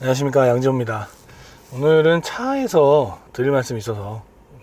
안녕하십니까 양지호입니다. 오늘은 차에서 드릴 말씀이 있어서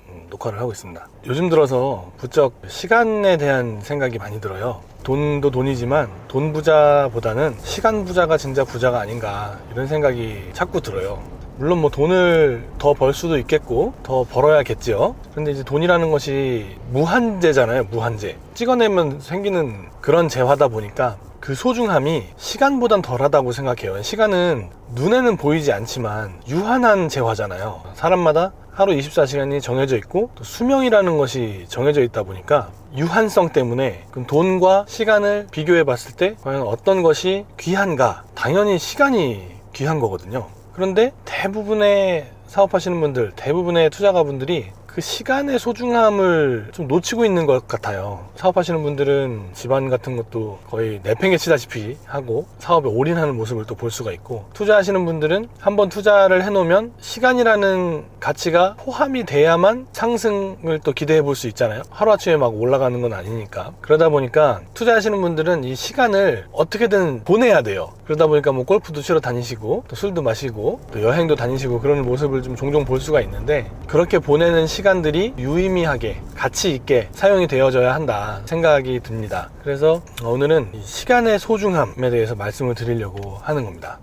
음, 녹화를 하고 있습니다. 요즘 들어서 부쩍 시간에 대한 생각이 많이 들어요. 돈도 돈이지만 돈 부자보다는 시간 부자가 진짜 부자가 아닌가 이런 생각이 자꾸 들어요 물론 뭐 돈을 더 벌 수도 있겠고 더 벌어야겠지요 근데 이제 돈이라는 것이 무한재잖아요 무한재 찍어내면 생기는 그런 재화다 보니까 그 소중함이 시간보단 덜하다고 생각해요. 시간은 눈에는 보이지 않지만 유한한 재화잖아요. 사람마다 하루 24시간이 정해져 있고 또 수명이라는 것이 정해져 있다 보니까 유한성 때문에 그럼 돈과 시간을 비교해 봤을 때 과연 어떤 것이 귀한가? 당연히 시간이 귀한 거거든요. 그런데 대부분의 사업하시는 분들, 대부분의 투자가분들이 그 시간의 소중함을 좀 놓치고 있는 것 같아요. 사업하시는 분들은 집안 같은 것도 거의 내팽개치다시피 하고 사업에 올인하는 모습을 또 볼 수가 있고 투자하시는 분들은 한번 투자를 해놓으면 시간이라는 가치가 포함이 돼야만 상승을 또 기대해 볼 수 있잖아요. 하루아침에 막 올라가는 건 아니니까. 그러다 보니까 투자하시는 분들은 이 시간을 어떻게든 보내야 돼요. 그러다 보니까 뭐 골프도 치러 다니시고 또 술도 마시고 또 여행도 다니시고 그런 모습을 좀 종종 볼 수가 있는데 그렇게 보내는 시간 들이 유의미하게 가치 있게 사용이 되어져야 한다 생각이 듭니다. 그래서 오늘은 이 시간의 소중함에 대해서 말씀을 드리려고 하는 겁니다.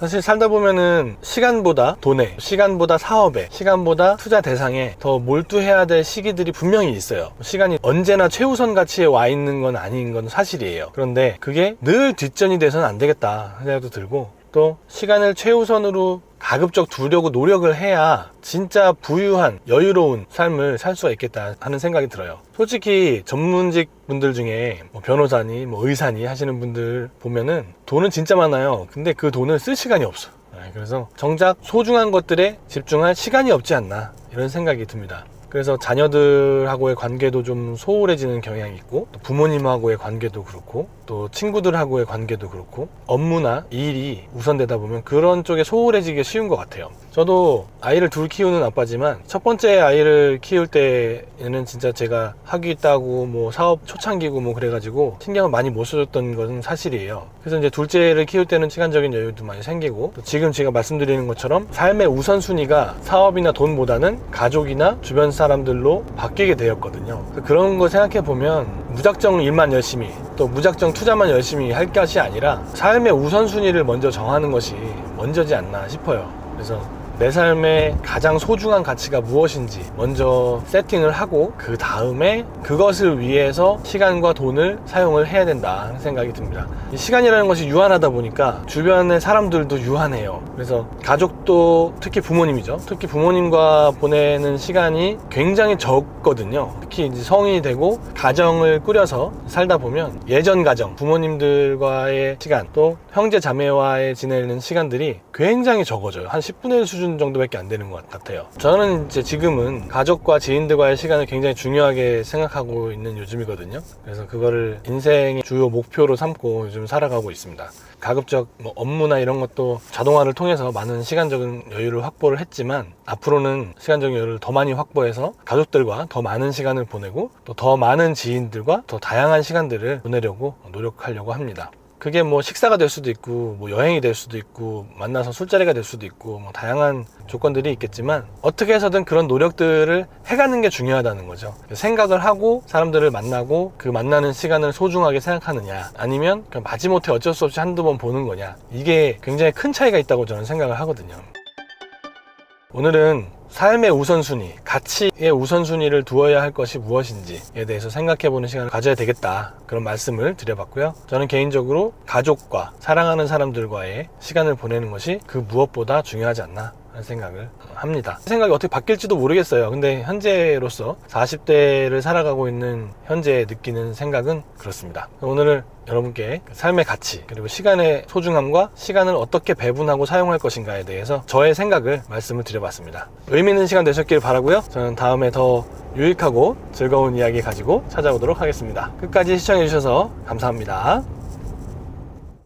사실 살다 보면은 시간보다 돈에, 시간보다 사업에, 시간보다 투자 대상에 더 몰두해야 될 시기들이 분명히 있어요. 시간이 언제나 최우선 가치에 와 있는 건 아닌 건 사실이에요. 그런데 그게 늘 뒷전이 돼서는 안 되겠다 생각도 들고 또 시간을 최우선으로 가급적 두려고 노력을 해야 진짜 부유한 여유로운 삶을 살 수가 있겠다 하는 생각이 들어요. 솔직히 전문직 분들 중에 뭐 변호사니 뭐 의사니 하시는 분들 보면은 돈은 진짜 많아요. 근데 그 돈을 쓸 시간이 없어. 네, 그래서 정작 소중한 것들에 집중할 시간이 없지 않나 이런 생각이 듭니다. 그래서 자녀들하고의 관계도 좀 소홀해지는 경향이 있고 또 부모님하고의 관계도 그렇고 또 친구들하고의 관계도 그렇고 업무나 일이 우선되다 보면 그런 쪽에 소홀해지기 쉬운 것 같아요. 저도 아이를 둘 키우는 아빠지만 첫 번째 아이를 키울 때에는 진짜 제가 학위 있다고 뭐 사업 초창기고 뭐 그래가지고 신경을 많이 못 써줬던 것은 사실이에요. 그래서 이제 둘째를 키울 때는 시간적인 여유도 많이 생기고 또 지금 제가 말씀드리는 것처럼 삶의 우선순위가 사업이나 돈보다는 가족이나 주변 사람들로 바뀌게 되었거든요. 그런 거 생각해 보면 무작정 일만 열심히 또 무작정 투자만 열심히 할 것이 아니라 삶의 우선순위를 먼저 정하는 것이 먼저지 않나 싶어요. 그래서 내 삶의 가장 소중한 가치가 무엇인지 먼저 세팅을 하고 그 다음에 그것을 위해서 시간과 돈을 사용을 해야 된다 하는 생각이 듭니다. 이 시간이라는 것이 유한하다 보니까 주변의 사람들도 유한해요. 그래서 가족도 특히 부모님이죠. 특히 부모님과 보내는 시간이 굉장히 적거든요. 특히 이제 성인이 되고 가정을 꾸려서 살다 보면 예전 가정, 부모님들과의 시간 또 형제 자매와의 지내는 시간들이 굉장히 적어져요. 한 10분의 1 수준 정도밖에 안 되는 것 같아요. 저는 이제 지금은 가족과 지인들과의 시간을 굉장히 중요하게 생각하고 있는 요즘이거든요. 그래서 그거를 인생의 주요 목표로 삼고 요즘 살아가고 있습니다. 가급적 뭐 업무나 이런 것도 자동화를 통해서 많은 시간적인 여유를 확보를 했지만 앞으로는 시간적인 여유를 더 많이 확보해서 가족들과 더 많은 시간을 보내고 또 더 많은 지인들과 더 다양한 시간들을 보내려고 노력하려고 합니다. 그게 뭐 식사가 될 수도 있고 뭐 여행이 될 수도 있고 만나서 술자리가 될 수도 있고 뭐 다양한 조건들이 있겠지만 어떻게 해서든 그런 노력들을 해가는 게 중요하다는 거죠. 생각을 하고 사람들을 만나고 그 만나는 시간을 소중하게 생각하느냐 아니면 마지못해 어쩔 수 없이 한두 번 보는 거냐 이게 굉장히 큰 차이가 있다고 저는 생각을 하거든요. 오늘은 삶의 우선순위, 가치의 우선순위를 두어야 할 것이 무엇인지에 대해서 생각해보는 시간을 가져야 되겠다. 그런 말씀을 드려봤고요. 저는 개인적으로 가족과 사랑하는 사람들과의 시간을 보내는 것이 그 무엇보다 중요하지 않나 하는 생각을 합니다. 생각이 어떻게 바뀔지도 모르겠어요. 근데 현재로서 40대를 살아가고 있는 현재 느끼는 생각은 그렇습니다. 오늘은 여러분께 삶의 가치 그리고 시간의 소중함과 시간을 어떻게 배분하고 사용할 것인가에 대해서 저의 생각을 말씀을 드려봤습니다. 의미 있는 시간 되셨길 바라고요. 저는 다음에 더 유익하고 즐거운 이야기 가지고 찾아오도록 하겠습니다. 끝까지 시청해 주셔서 감사합니다.